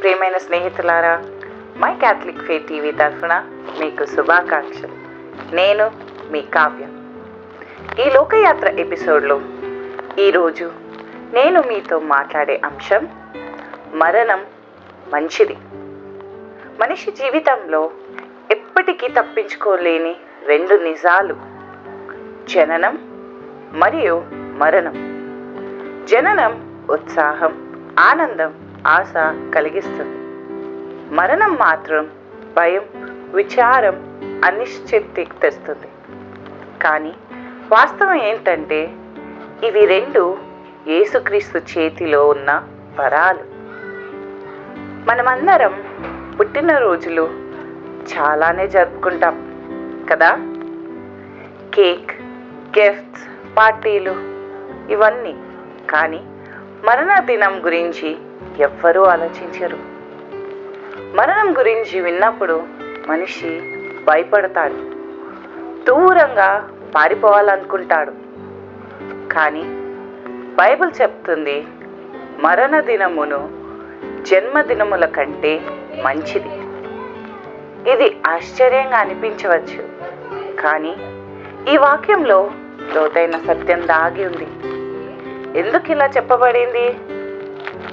ప్రియమైన స్నేహితులారా my Catholic ఫే టీవీ తరఫున మీకు శుభాకాంక్షలు. నేను మీ కావ్య. ఈ లోకయాత్ర ఎపిసోడ్లో ఈరోజు నేను మీతో మాట్లాడే అంశం మరణం మంచిది. మనిషి జీవితంలో ఎప్పటికీ తప్పించుకోలేని రెండు నిజాలు. జననం మరియు మరణం. జననం ఉత్సాహం ఆనందం ఆశ కలిగిస్తుంది. మరణం మాత్రం భయం విచారం అనిశ్చితి తెస్తుంది. కానీ వాస్తవం ఏంటంటే ఇవి రెండు యేసుక్రీస్తు చేతిలో ఉన్న వరాలు. మనమందరం పుట్టినరోజులు చాలానే జరుపుకుంటాం కదా? కేక్ గిఫ్ట్స్ పార్టీలు ఇవన్నీ. కానీ మరణ దినం గురించి ఎవ్వరూ ఆలోచించరు. మరణం గురించి విన్నప్పుడు మనిషి భయపడతాడు. దూరంగా పారిపోవాలనుకుంటాడు. కానీ బైబిల్ చెప్తుంది మరణ దినమును జన్మదినముల కంటే మంచిది. ఇది ఆశ్చర్యంగా అనిపించవచ్చు. కానీ ఈ వాక్యంలో లోతైన సత్యం దాగి ఉంది. ఎందుకు ఇలా చెప్పబడింది?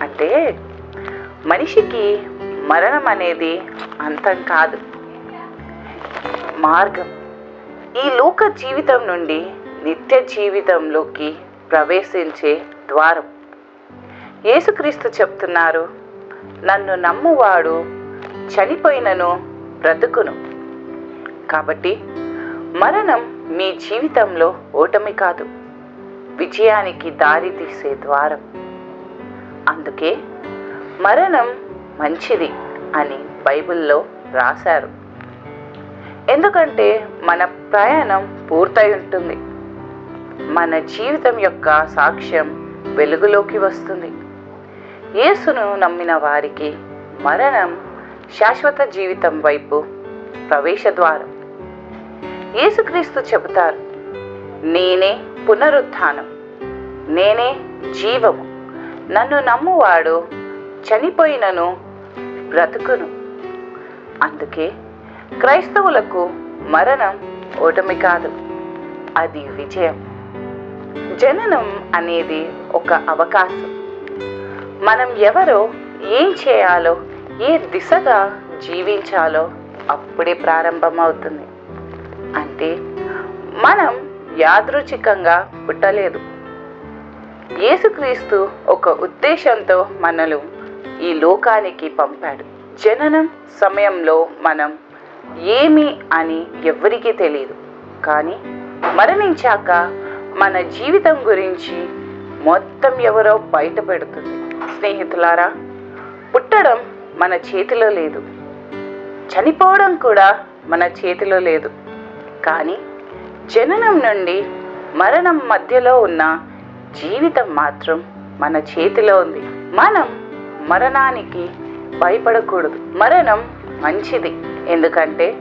అంటే మనిషికి మరణం అనేది అంతం కాదు. మార్గం. ఈ లోక జీవితం నుండి నిత్య జీవితంలోకి ప్రవేశించే ద్వారం. యేసుక్రీస్తు చెప్తున్నారు నన్ను నమ్మువాడు చనిపోయినను బ్రతుకును. కాబట్టి మరణం మీ జీవితంలో ఓటమి కాదు. విజయానికి దారి తీసే ద్వారం. అందుకే మరణం మంచిది అని బైబిల్లో రాశారు. ఎందుకంటే మన ప్రయాణం పూర్తయి ఉంటుంది. మన జీవితం యొక్క సాక్ష్యం వెలుగులోకి వస్తుంది. యేసును నమ్మిన వారికి మరణం శాశ్వత జీవితం వైపు ప్రవేశ ద్వారం. యేసుక్రీస్తు చెబుతారు నేనే పునరుత్థానం. నేనే జీవము. నన్ను నమ్మువాడు చనిపోయినను బ్రతుకును. అందుకే క్రైస్తవులకు మరణం ఓటమి కాదు అది విజయం. జననం అనేది ఒక అవకాశం. మనం ఎవరో ఏం చేయాలో ఏ దిశగా జీవించాలో అప్పుడే ప్రారంభమవుతుంది. అంటే మనం యాదృచ్ఛికంగా పుట్టలేదు. యేసుక్రీస్తు ఒక ఉద్దేశంతో మనలు ఈ లోకానికి పంపాడు. జననం సమయంలో మనం ఏమి అని ఎవ్వరికీ తెలియదు కానీ మరణించాక మన జీవితం గురించి మొత్తం ఎవరో బయట పెడుతుంది స్నేహితులారా పుట్టడం మన చేతిలో లేదు. చనిపోవడం కూడా మన చేతిలో లేదు. కానీ జననం నుండి మరణం మధ్యలో ఉన్న జీవితం మాత్రం మన చేతిలో ఉంది. మనం మరణానికి భయపడకూడదు. మరణం మంచిది. ఎందుకంటే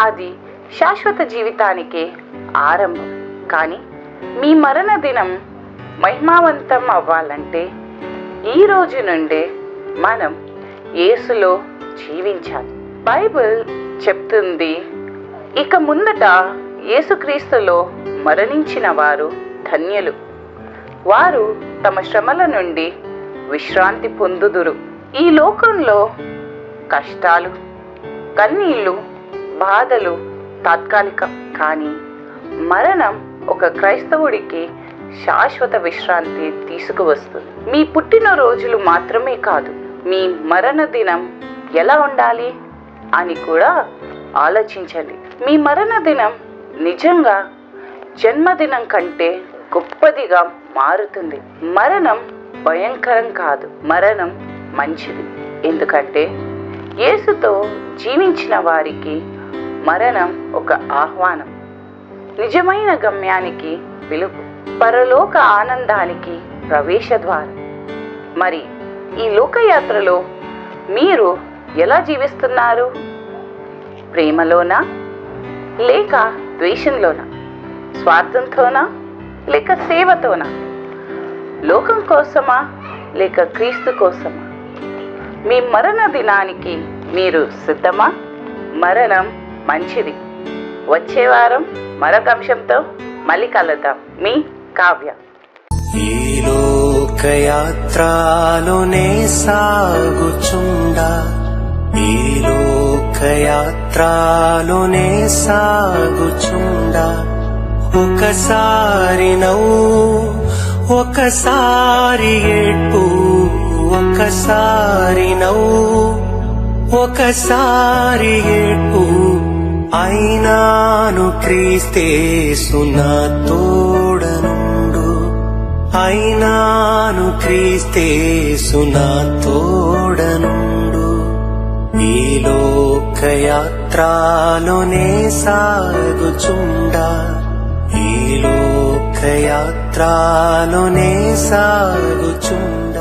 అది శాశ్వత జీవితానికి ఆరంభం. కానీ మీ మరణ దినం మహిమావంతం అవ్వాలంటే ఈ రోజు నుండే మనం యేసులో జీవించాలి. బైబిల్ చెప్తుంది ఇక ముందట యేసుక్రీస్తులో మరణించిన వారు ధన్యులు. వారు తమ శ్రమల నుండి విశ్రాంతి పొందుదురు. ఈ లోకంలో కష్టాలు కన్నీళ్ళు బాధలు తాత్కాలికం. కానీ మరణం ఒక క్రైస్తవుడికి శాశ్వత విశ్రాంతి తీసుకువస్తుంది. మీ పుట్టినరోజులు మాత్రమే కాదు మీ మరణ దినం ఎలా ఉండాలి అని కూడా ఆలోచించండి. మీ మరణ దినం నిజంగా జన్మదినం కంటే గొప్పదిగా మారుతుంది. మరణం భయంకరం కాదు. మరణం మంచిది. ఎందుకంటే యేసుతో జీవించిన వారికి మరణం ఒక ఆహ్వానం. నిజమైన గమ్యానికి పిలుపు పరలోక ఆనందానికి ప్రవేశద్వారం. మరి ఈ లోకయాత్రలో మీరు ఎలా జీవిస్తున్నారు? ప్రేమలోనా? లేక ద్వేషంలోనా? స్వార్థంతోనా? లేక సేవతోనా? లోకం కోసమా? లేక క్రీస్తు కోసమా? మీ మరణ దినానికి మీరు సిద్ధమా? మరణం మంచిది. వచ్చే వారం మరొక అంశంతో మళ్ళీ కలుద్దాం. మీ కావ్య. ఈ లోకయాత్రలోనే సాగుచుండా. ఈ లోకయాత్రలోనే సాగుచుండా ఒకసారి నవ్వు ఒకసారి ఏడ్పు ఒకసారి నవ్వు ఒకసారి ఏడ్పు. అయినాను క్రీస్తేసునా తోడనుండు. అయినాను క్రీస్తేసునా తోడనుండు. ఈ లోకయాత్రలోనే సాగుచుండా. ఈ లోకయాత్రలోనే సాగుచుండా.